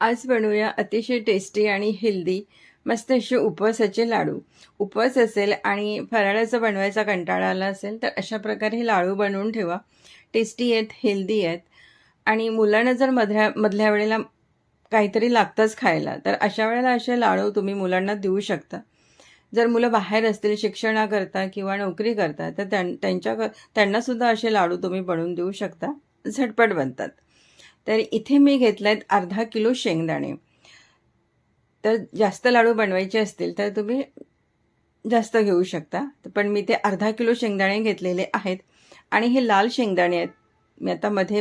आज बनवूया अतिशय टेस्टी आणि हेल्दी मस्त असे उपवासाचे लाडू. उपवास असेल आणि फराळाचं बनवायचा कंटाळा आला असेल तर अशा प्रकारे हे लाडू बनवून ठेवा. टेस्टी आहेत हेल्दी आहेत. आणि मुलांना जर मधल्या मधल्या वेळेला काहीतरी लागतंच खायला तर अशा वेळेला असे लाडू तुम्ही मुलांना देऊ शकता. जर मुलं बाहेर असतील शिक्षणाकरता किंवा नोकरी करता तर त्यां त्यांच्या त्यांनासुद्धा असे लाडू तुम्ही बनवून देऊ शकता. झटपट बनतात. तर इथे मी घेतले आहेत अर्धा किलो शेंगदाणे. तर जास्त लाडू बनवायचे असतील तर तुम्ही जास्त घेऊ शकता. पण मी ते अर्धा किलो शेंगदाणे घेतलेले आहेत. आणि हे लाल शेंगदाणे आहेत. मी आता मध्ये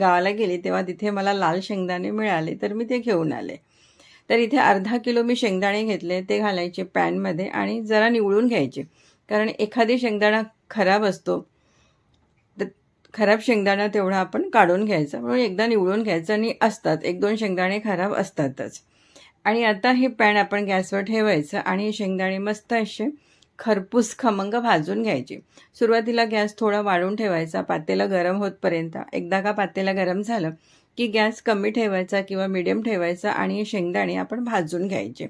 गावाला गेले तेव्हा तिथे मला लाल शेंगदाणे मिळाले. तर मी ते घेऊन आले. तर इथे अर्धा किलो मी शेंगदाणे घेतले. ते घालायचे पॅनमध्ये आणि जरा निवडून घ्यायचे. कारण एखादी शेंगदाणा खराब असतो खराब शेंगदाणा तेवढा आपण काढून घ्यायचा म्हणून एकदा निवडून घ्यायचं आणि असतात. एक दोन शेंगदाणे खराब असतातच. आणि आता हे पॅन आपण गॅसवर ठेवायचं आणि शेंगदाणे मस्त असे खरपूस खमंग भाजून घ्यायचे. सुरुवातीला गॅस थोडा वाढून ठेवायचा पातेला गरम होतपर्यंत. एकदा का पातेला गरम झालं की गॅस कमी ठेवायचा किंवा मिडियम ठेवायचा आणि शेंगदाणे आपण भाजून घ्यायचे.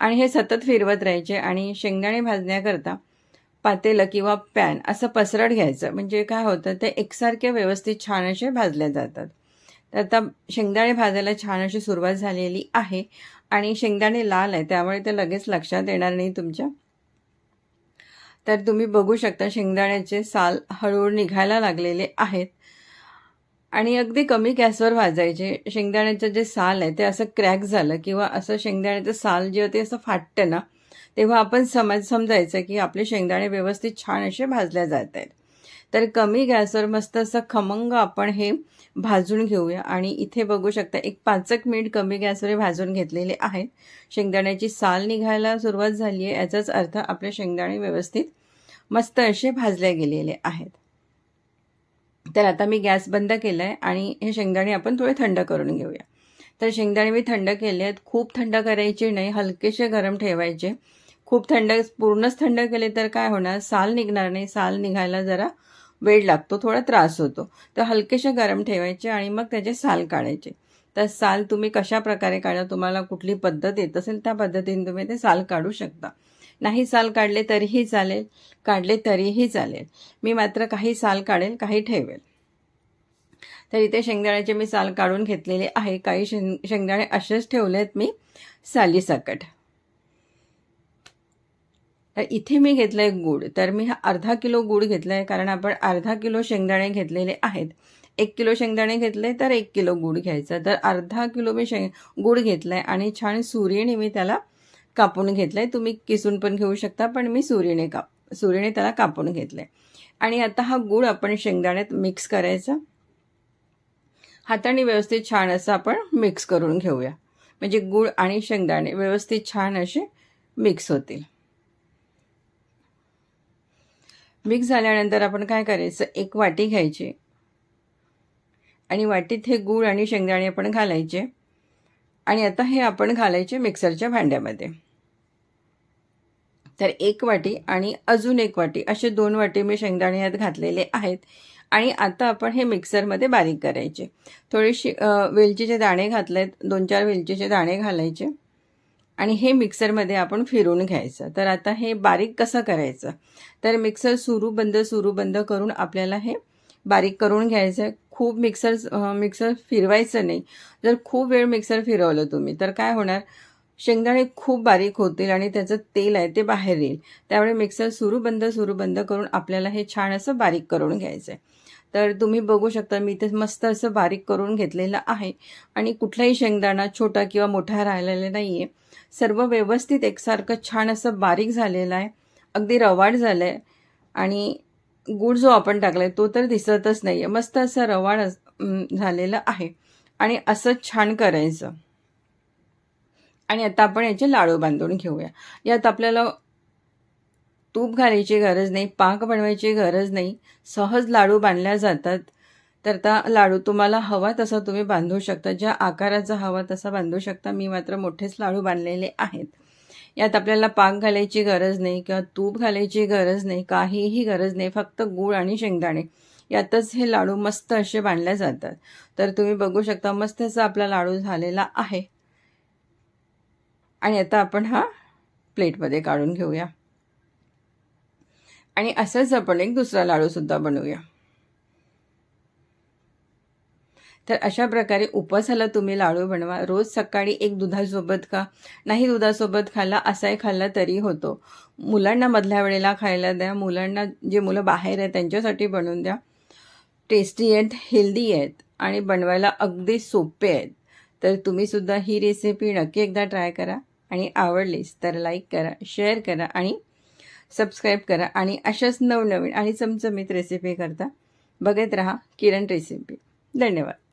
आणि हे सतत फिरवत राहायचे आणि शेंगदाणे भाजण्याकरता पातेलं किंवा पॅन असं पसरट घ्यायचं. म्हणजे काय होतं ते एकसारखे व्यवस्थित छान असे भाजले जातात. तर आता शेंगदाणे भाजायला छान अशी सुरुवात झालेली आहे आणि शेंगदाणे लाल आहे त्यामुळे ते लगेच लक्षात येणार नाही तुमच्या. तर तुम्ही बघू शकता शेंगदाण्याचे साल हळूहळू निघायला लागलेले आहेत. आणि अगदी कमी गॅसवर भाजायचे. शेंगदाण्याचं जे साल आहे ते असं क्रॅक झालं किंवा असं शेंगदाण्याचं साल जे ते असं फाटतं ना तेव्हा आपण समज समजायचं की आपले शेंगदाणे व्यवस्थित छान असे भाजल्या जात आहेत. तर कमी गॅसवर मस्त असं खमंग आपण हे भाजून घेऊया. आणि इथे बघू शकता एक पाचक मिनिट कमी गॅसवर भाजून घेतलेले आहेत. शेंगदाण्याची साल निघायला सुरुवात झाली आहे. याचाच अर्थ आपले शेंगदाणे व्यवस्थित मस्त असे भाजले गेलेले आहेत. तर आता मी गॅस बंद केला आहे आणि हे शेंगदाणे आपण थोडे थंड करून घेऊया. तर शेंगदाणे मी थंड केले आहेत. खूप थंड करायचे नाही हलकेसे गरम ठेवायचे. खूप थंड पूर्णच थंड केले तर काय होणार? साल निघणार नाही. साल निघायला जरा वेळ लागतो थोडा त्रास होतो. तर हलकेसे गरम ठेवायचे आणि मग त्याचे साल काढायचे. तर साल तुम्ही कशा प्रकारे काढा तुम्हाला कुठली पद्धत येत असेल त्या पद्धतीने तुम्ही ते साल काढू शकता. नाही साल काढले तरीही चालेल काढले तरीही चालेल. मी मात्र काही साल काढेल काही ठेवेल. तर इथे शेंगदाण्याचे मी साल काढून घेतलेले आहे. काही शेंग शेंगदाणे असेच ठेवले आहेत मी सालीसकट. तर इथे मी घेतलं आहे गूळ. तर मी हा अर्धा किलो गूळ घेतला आहे कारण आपण अर्धा किलो शेंगदाणे घेतलेले आहेत. एक किलो शेंगदाणे घेतले तर एक किलो गूळ घ्यायचा. तर अर्धा किलो मी शेंग गूळ घेतला आहे आणि छान सुरीने मी त्याला कापून घेतलं आहे तुम्ही किसून पण घेऊ शकता पण मी सुरीने काप सुरीने त्याला कापून घेतलं आहे आणि आता हा गूळ आपण शेंगदाण्यात मिक्स करायचा. हाताने व्यवस्थित छान असं आपण मिक्स करून घेऊया. म्हणजे गूळ आणि शेंगदाणे व्यवस्थित छान असे मिक्स होतील. मिक्स झाल्यानंतर आपण काय करायचं? एक वाटी घ्यायची. आणि वाटीत हे गूळ आणि शेंगदाणे आपण घालायचे. आणि आता हे आपण घालायचे मिक्सरच्या भांड्यामध्ये. तर एक वाटी आणि अजून एक वाटी असे दोन वाटी मी शेंगदाणे यात घातलेले आहेत. आणि आता आपण हे मिक्सरमध्ये बारीक करायचे. थोडीशी वेलचीचे दाणे घातलेत दोन चार वेलचीचे दाणे घालायचे. आणि हे मिक्सरमध्ये आपण फिरून घ्यायचं. तर आता हे बारीक कसं करायचं? तर मिक्सर सुरू बंद सुरू बंद करून आपल्याला हे बारीक करून घ्यायचं खूप मिक्सर मिक्सर फिरवायचं नाही. जर खूप वेळ मिक्सर फिरवलं तुम्ही तर काय होणार? शेंगदाणे खूप बारीक होतील आणि त्याचं तेल आहे ते बाहेर येईल. त्यामुळे मिक्सर सुरू बंद सुरू बंद करून आपल्याला हे छान असं बारीक करून घ्यायचं आहे तर तुम्ही बघू शकता मी ते मस्त असं बारीक करून घेतलेलं आहे. आणि कुठलाही शेंगदाणा छोटा किंवा मोठा राहिलेला नाही आहे सर्व व्यवस्थित एकसारखं छान असं बारीक झालेलं आहे. अगदी रवाड झालं आहे आणि गूळ जो आपण टाकला आहे तो तर दिसतच नाही आहे मस्त असं रवाड झालेलं आहे. आणि असं छान करायचं. आणि आता आपण याचे लाडू बांधून घेऊया. यात आपल्याला तूप घालायची गरज नाही पाक बनवायची गरज नाही सहज लाडू बांधल्या जातात. तर त्या लाडू तुम्हाला हवा तसा तुम्ही बांधू शकता ज्या आकाराचा हवा तसा बांधू शकता. मी मात्र मोठेच लाडू बांधलेले आहेत. यात आपल्याला पाक घालायची गरज नाही किंवा तूप घालायची गरज नाही काहीही गरज नाही फक्त गूळ आणि शेंगदाणे. यातच हे लाडू मस्त असे बांधले जातात. तर तुम्ही बघू शकता मस्त असा आपला लाडू झालेला आहे. आणि आता आपण हा प्लेटमध्ये काढून घेऊया. आणि असंच आपण एक दुसरा लाडूसुद्धा बनवूया. तर अशा प्रकारे उपवासाला तुम्ही लाडू बनवा. रोज सकाळी एक दुधासोबत खा. नाही दुधासोबत खाल्ला असाही खाल्ला तरी होतो. मुलांना मधल्या वेळेला खायला द्या. मुलांना जे मुलं बाहेर आहेत त्यांच्यासाठी बनवून द्या. टेस्टी आहेत हेल्दी आहेत आणि बनवायला अगदी सोपे आहेत. तर तुम्हीसुद्धा ही रेसिपी नक्की एकदा ट्राय करा. आणि आवडलीस तर लाईक करा शेअर करा आणि सबस्क्राईब करा. आणि अशाच नवनवीन आणि चमचमीत रेसिपी करता बघत राहा किरण रेसिपी धन्यवाद.